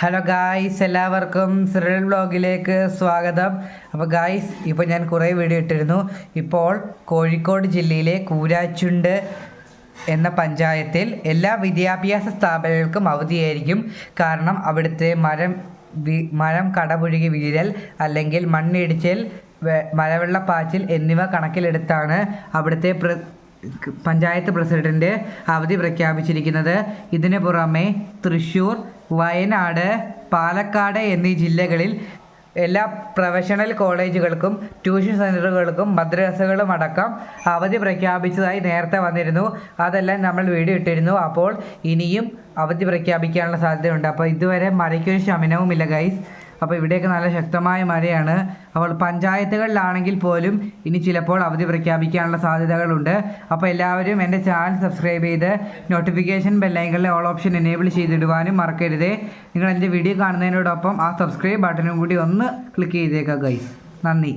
Hello guys എല്ലാവർക്കും Cyril ബ്ലോഗിലേക്ക് സ്വാഗതം. അപ്പോൾ ഗായ്സ് ഇപ്പോൾ ഞാൻ കുറേ വീഡിയോ ഇട്ടിരുന്നു. ഇപ്പോൾ കോഴിക്കോട് ജില്ലയിലെ കൂരാച്ചുണ്ട് എന്ന പഞ്ചായത്തിൽ എല്ലാ വിദ്യാഭ്യാസ സ്ഥാപനങ്ങൾക്കും അവധിയായിരിക്കും. കാരണം അവിടുത്തെ മരം മരം കടപുഴുകി വീഴൽ അല്ലെങ്കിൽ മണ്ണിടിച്ചിൽ മഴവെള്ളപ്പാച്ചിൽ എന്നിവ കണക്കിലെടുത്താണ് അവിടുത്തെ പ്ര പഞ്ചായത്ത് പ്രസിഡന്റ് അവധി പ്രഖ്യാപിച്ചിരിക്കുന്നത്. ഇതിനു പുറമെ തൃശ്ശൂർ വയനാട് പാലക്കാട് എന്നീ ജില്ലകളിൽ എല്ലാ പ്രൊഫഷണൽ കോളേജുകൾക്കും ട്യൂഷൻ സെന്ററുകൾക്കും മദ്രസകളും അടക്കം അവധി പ്രഖ്യാപിച്ചതായി നേരത്തെ വന്നിരുന്നു. അതെല്ലാം നമ്മൾ വീഡിയോ ഇട്ടിരുന്നു. അപ്പോൾ ഇനിയും അവധി പ്രഖ്യാപിക്കാനുള്ള സാധ്യതയുണ്ട്. അപ്പോൾ ഇതുവരെ മഴയ്ക്കൊരു ശമനവുമില്ല ഗൈസ് അപ്പോൾ ഇവിടെയൊക്കെ നല്ല ശക്തമായ മഴയാണ്. അപ്പോൾ പഞ്ചായത്തുകളിലാണെങ്കിൽ പോലും ഇനി ചിലപ്പോൾ അവധി പ്രഖ്യാപിക്കാനുള്ള സാധ്യതകളുണ്ട്. അപ്പോൾ എല്ലാവരും എന്റെ ചാനൽ സബ്സ്ക്രൈബ് ചെയ്ത് നോട്ടിഫിക്കേഷൻ ബെല്ലൈകളിലെ ഓൾ ഓപ്ഷൻ എനേബിൾ ചെയ്തിടുവാനും മറക്കരുത്. നിങ്ങൾ എന്റെ വീഡിയോ കാണുന്നതിനോടൊപ്പം ആ സബ്സ്ക്രൈബ് ബട്ടണും കൂടി ഒന്ന് ക്ലിക്ക് ചെയ്തേക്കാം ഗൈസ് നന്ദി.